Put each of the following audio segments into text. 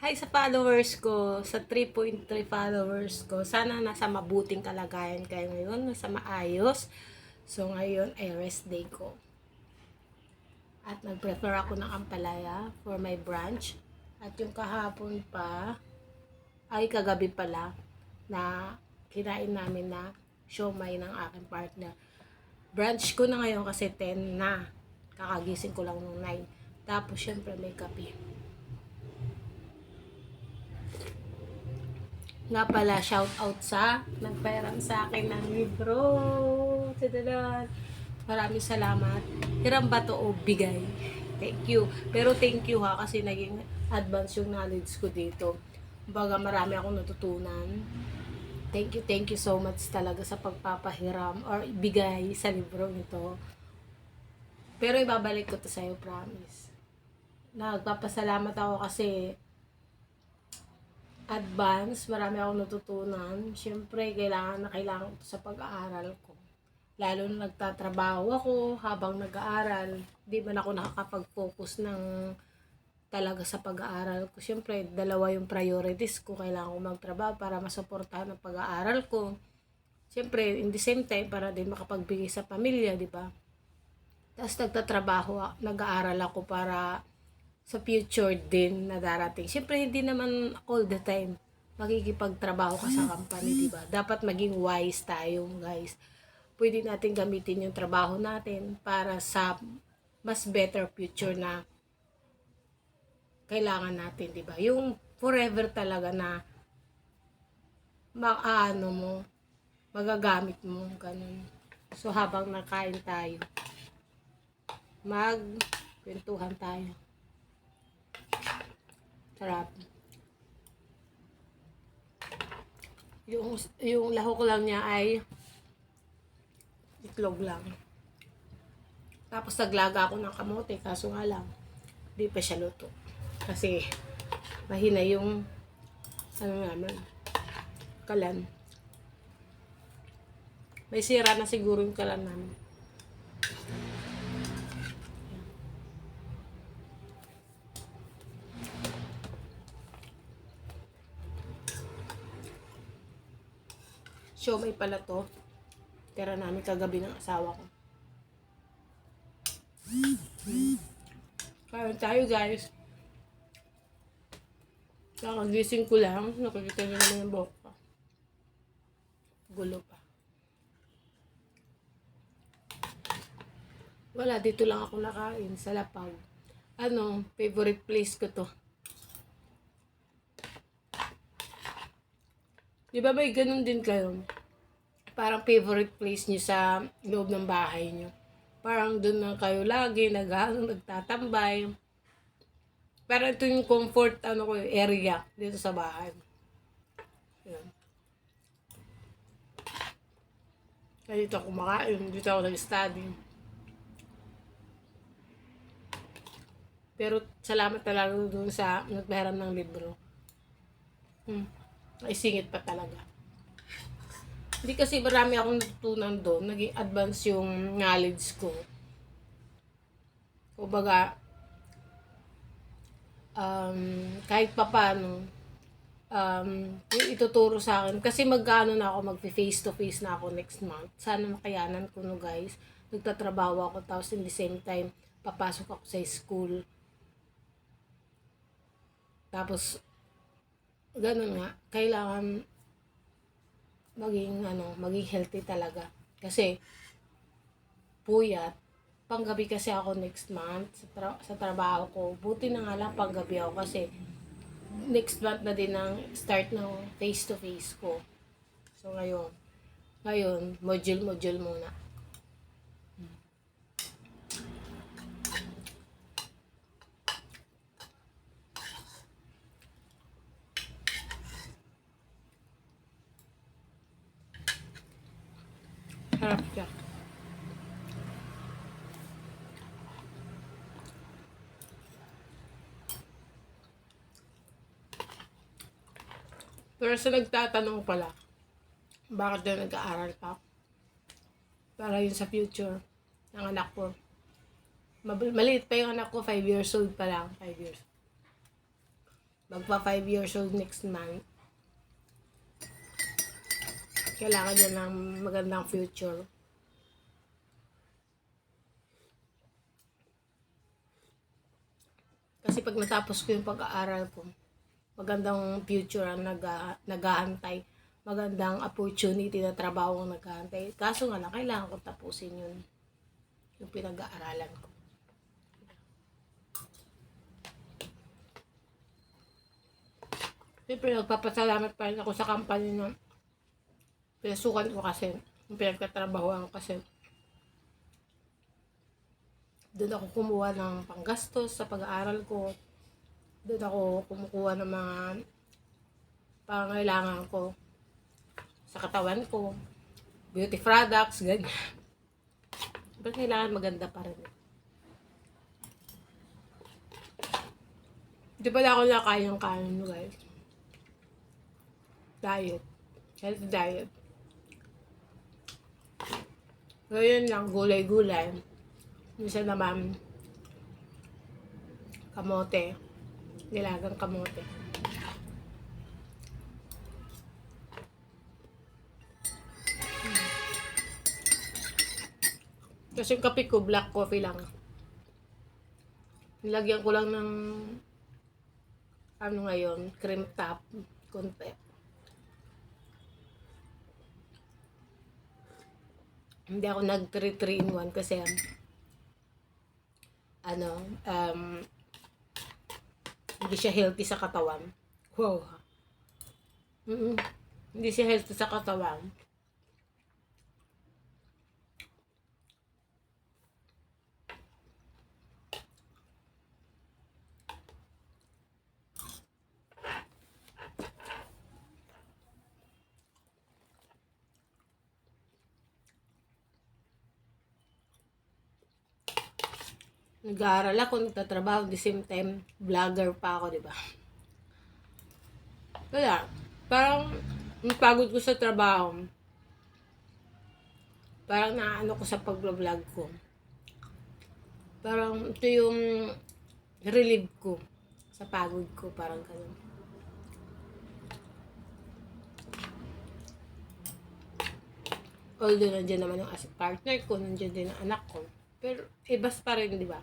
Hi sa followers ko, sa 3.3 followers ko. Sana nasa mabuting kalagayan kayo ngayon, nasa maayos. So ngayon ay rest day ko. At nag-prepare ako ng ampalaya for my brunch. At yung kahapon pa, ay kagabi pala, na kinain namin na siomay ng aking partner. Brunch ko na ngayon kasi 10 na. Kakagising ko lang nung 9. Tapos syempre may kape. Nga pala, shout out sa nagpairam sa akin ng libro. Tadadan. Maraming salamat. Hiram ba to o bigay? Thank you. Pero thank you ha kasi naging advance yung knowledge ko dito. Baga marami akong natutunan. Thank you, thank you so much talaga sa pagpapahiram or bigay sa libro ito. Pero ibabalik ko to sa'yo, promise. Nagpapasalamat ako kasi advance, marami akong natutunan. Siyempre, kailangan na kailangan ko sa pag-aaral ko. Lalo na nagtatrabaho ako habang nag-aaral. Di man ako nakakapag-focus ng talaga sa pag-aaral ko. Siyempre, dalawa yung priorities ko. Kailangan ko magtrabaho para masuportahan ang pag-aaral ko. Siyempre, in the same time, para din makapagbigay sa pamilya, di ba? Tapos nagtatrabaho, nag-aaral ako para sa future din na darating. Siyempre, hindi naman all the time makikipagtrabaho ka sa company, di ba? Dapat maging wise tayo, guys. Pwede natin gamitin yung trabaho natin para sa mas better future na kailangan natin, di ba? Yung forever talaga na maano mo, magagamit mo, ganun. So, habang nakain tayo, mag kwentuhan tayo. Sarap. Yung, yung lahok lang niya ay itlog lang. Tapos naglaga ako ng kamote, kaso nga lang, di pa siya luto. Kasi, mahina yung, ano naman, kalan. May sira na siguro yung kalan namin. Siomay pala to. Tira namin kagabi ng asawa ko. Kain tayo guys. Kakagising ko lang. Nakikita nyo naman yung buhok ko. Gulo pa. Wala, dito lang ako nakain sa Lapag. Ano, favorite place ko to. Di ba may ganun din kayo? Parang favorite place nyo sa loob ng bahay nyo. Parang doon na kayo lagi, nag nagtatambay. Parang ito yung comfort ano ko, area dito sa bahay. Yan. Kaya dito ako kumakain, dito ako nag-study. Pero salamat talaga doon sa nagpahiram ng libro. Hmm. Ay singit pa talaga. Hindi kasi marami akong natutunan doon. Naging advance yung knowledge ko. Kumbaga, um, kahit pa paano, um, ituturo sa akin. Kasi magkano na ako, mag-face to face na ako next month. Sana makayanan ko no guys. Nagtatrabaho ako, tapos in the same time, papasok ako sa school. Tapos, ganun nga, kailangan maging ano, maging healthy talaga. Kasi puyat, panggabi kasi ako next month sa, tra- sa trabaho ko. Buti na nga lang panggabi ako kasi next month na din ang start ng face to face ko. So ngayon, ngayon, module module muna. Harap siya. Pero sa nagtatanong pala, bakit daw nag-aaral pa? Para yun sa future ng anak ko. Maliit pa yung anak ko, 5 years old pa lang, 5 years. magpa 5 years old next month. Kailangan niya ng magandang future. Kasi pag natapos ko yung pag-aaral ko, magandang future ang nag nag-aantay. Magandang opportunity na trabaho ang nag-aantay. Kaso nga lang, kailangan ko tapusin yun. Yung pinag-aaralan ko. Siyempre, nagpapasalamat pa rin ako sa company na pinasukan ko kasi, yung pinagtatrabahoan ko kasi. Doon ako kumuha ng panggastos sa pag-aaral ko. Doon ako kumukuha ng mga pangailangan ko sa katawan ko. Beauty products, ganyan. Pero kailangan maganda pa rin. Di pala ako nakayang kain, guys. Diet. Healthy diet. Ngayon lang, gulay-gulay. Minsan naman, kamote. Nilagang kamote. Kasi yung kape ko, black coffee lang. Nilagyan ko lang ng ano ngayon, cream top, konti. Hindi ako nag 3 3 in 1 kasi ano, um, hindi siya healthy sa katawan. Wow. Mm Hindi siya healthy sa katawan. Nag-aaral ako, nagtatrabaho, the same time, vlogger pa ako, di ba? Kaya, parang, ang pagod ko sa trabaho, parang naano ko sa pag-vlog ko. Parang, ito yung relieve ko sa pagod ko, parang ganun. Although, nandiyan naman yung partner ko, nandiyan din ang anak ko. Pero, ibas pa rin, di ba?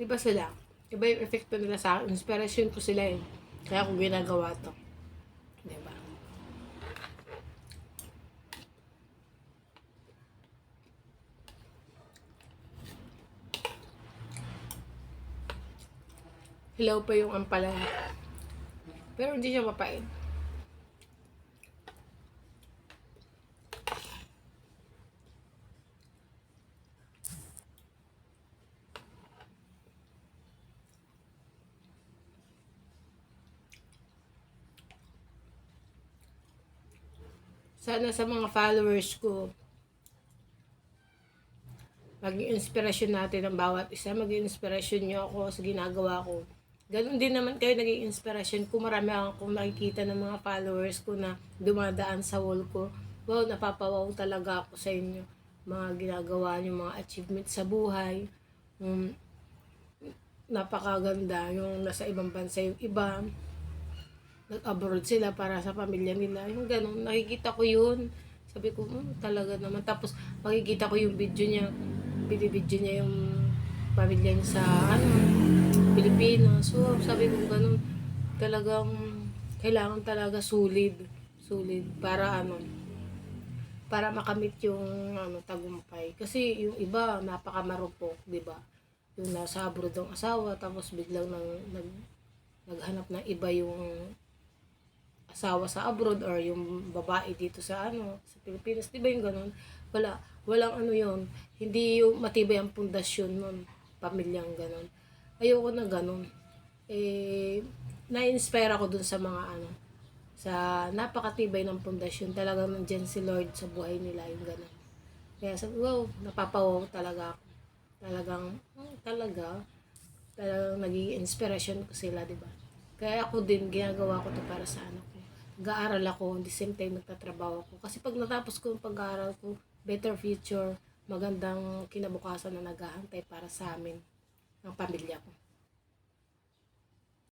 Iba sila. Iba yung epekto nila sa akin. Inspiration ko sila eh. Kaya ako ginagawa to. Di ba? Hilaw pa yung ampalaya. Pero hindi siya mapait. Sana sa mga followers ko, maging inspirasyon natin ang bawat isa, maging inspirasyon nyo ako sa ginagawa ko. Ganon din naman kayo naging inspirasyon ko. Marami akong makikita ng mga followers ko na dumadaan sa wall ko. Wow, napapawaw talaga ako sa inyo. Mga ginagawa nyo, mga achievement sa buhay. Um, napakaganda yung nasa ibang bansa yung iba nag-abroad sila para sa pamilya nila. Yung ganun, nakikita ko yun. Sabi ko, hmm, talaga naman. Tapos, makikita ko yung video niya, binibidyo niya yung pamilya niya sa, ano, Pilipinas. So, sabi ko, ganun, talagang, kailangan talaga solid. Solid. Para, ano, para makamit yung, ano, tagumpay. Kasi, yung iba, napakamarupok, di ba? Yung nasa abroad ang asawa, tapos biglang nang, nag, naghanap ng iba yung asawa sa abroad or yung babae dito sa ano sa Pilipinas di ba yung ganun? Wala walang ano yon hindi yung matibay ang pundasyon nun pamilyang ganun. Ayoko na ganun. Eh na-inspire ako dun sa mga ano sa napakatibay ng pundasyon. Talagang nandiyan si Lord sa buhay nila yung ganun. Kaya sabi wow napapawaw talaga ako. Talagang oh, talaga talagang naging inspiration ko sila di ba? Kaya ako din ginagawa ko to para sa anak nag-aaral ako, at the same time nagtatrabaho ako. Kasi pag natapos ko yung pag-aaral ko, better future, magandang kinabukasan na naghahantay para sa amin, ng pamilya ko.